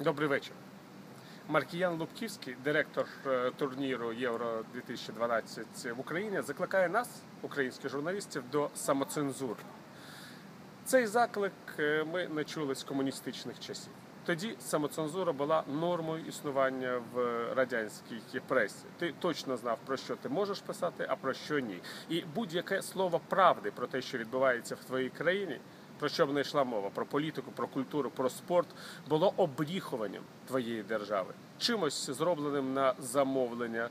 Добрий вечір. Маркіян Лубківський, директор е, турніру Євро 2012 в Україні, закликає нас, українських журналістів, до самоцензури. Цей заклик е, ми не чули з комуністичних часів. Тоді самоцензура була нормою існування в радянській пресі. Ти точно знав, про що ти можеш писати, а про що ні. І будь-яке слово правди про те, що відбувається в твоїй країні, про що б не йшла мова, про політику, про культуру, про спорт, було обріхуванням твоєї держави, чимось зробленим на замовлення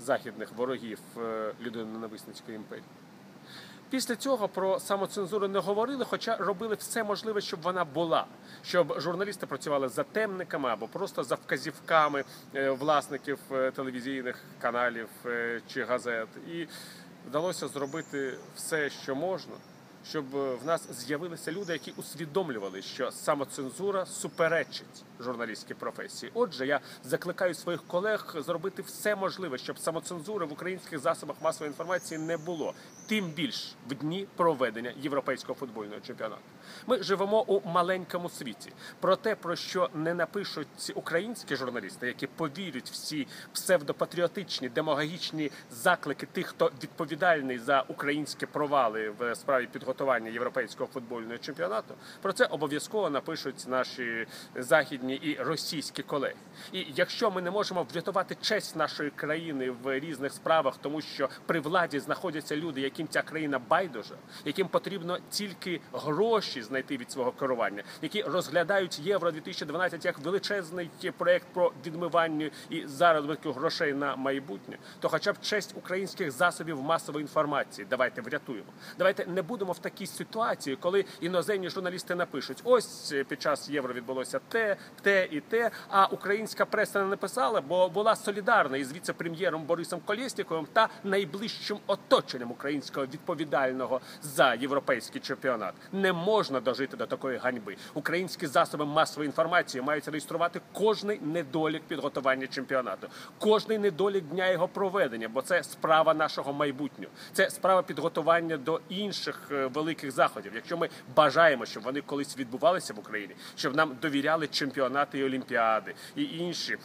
західних ворогів е, людиноненависницької імперії. Після цього про самоцензуру не говорили, хоча робили все можливе, щоб вона була, щоб журналісти працювали за темниками або просто за вказівками е, власників е, телевізійних каналів чи газет. І вдалося зробити все, що можна, щоб е, в нас з'явилися люди, які усвідомлювали, що самоцензура суперечить журналістській професії. Отже, я закликаю своїх колег зробити все можливе, щоб самоцензури в українських засобах масової інформації не було, тим більш в дні проведення європейського футбольного чемпіонату. Ми живемо у маленькому світі. Про те, про що не напишуть українські журналісти, які повірять всі псевдопатріотичні, демагогічні заклики тих, хто відповідальний за українські провали в справі підготування європейського футбольного чемпіонату. Про це обов'язково напишуть наші західні і російські колеги. І якщо ми не можемо врятувати честь нашої країни в різних справах, тому що при владі знаходяться люди, яким ця країна байдужа, яким потрібно тільки гроші знайти від свого керування, які розглядають євро 2012 як величезний проект про відмивання і заробітку грошей на майбутнє, то хоча б честь українських засобів масової інформації давайте врятуємо. Давайте не будемо в такій ситуації, коли іноземні журналісти напишуть: ось під час євро відбулося те, те і те. А українська преса не написала, бо була солідарна із віце-прем'єром Борисом Колєсніковим та найближчим оточенням українського відповідального за європейський чемпіонат. Не можна дожити до такої ганьби. Українські засоби масової інформації мають реєструвати кожний недолік підготування чемпіонату, кожний недолік дня його проведення, бо це справа нашого майбутнього. Це справа підготування до інших е, великих заходів. Якщо ми бажаємо, щоб вони колись відбувалися в Україні, щоб нам довіряли чемпіонати і олімпіади і інші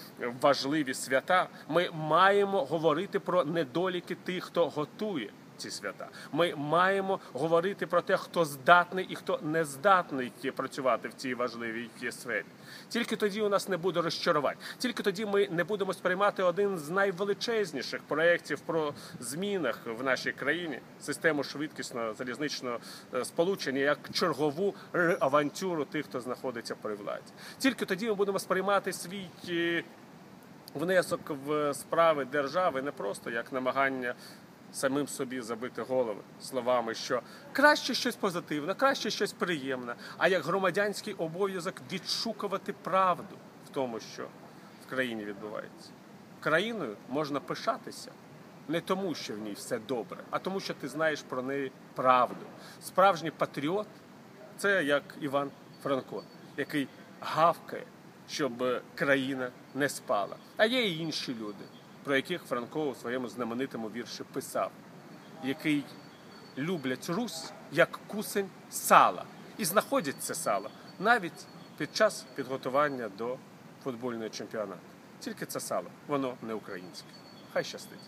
важливі свята, ми маємо говорити про недоліки тих, хто готує ці свята. Ми маємо говорити про те, хто здатний і хто не здатний працювати в цій важливій сфері. Тільки тоді у нас не буде розчарувань. Тільки тоді ми не будемо сприймати один з найвеличезніших проєктів про змінах в нашій країні систему швидкісного залізничного е, сполучення як чергову авантюру тих, хто знаходиться при владі. Тільки тоді ми будемо сприймати свій. е, Внесок в справи держави не просто як намагання самим собі забити голови словами, що краще щось позитивне, краще щось приємне, а як громадянський обов'язок відшукувати правду в тому, що в країні відбувається. Країною можна пишатися не тому, що в ній все добре, а тому, що ти знаєш про неї правду. Справжній патріот це як Іван Франко, який гавкає, щоб країна не спала. А є і інші люди про яких Франко у своєму знаменитому вірші писав, який люблять Русь як кусень сала, і знаходять це сало навіть під час підготування до футбольного чемпіонату. Тільки це сало, воно не українське. Хай щастить.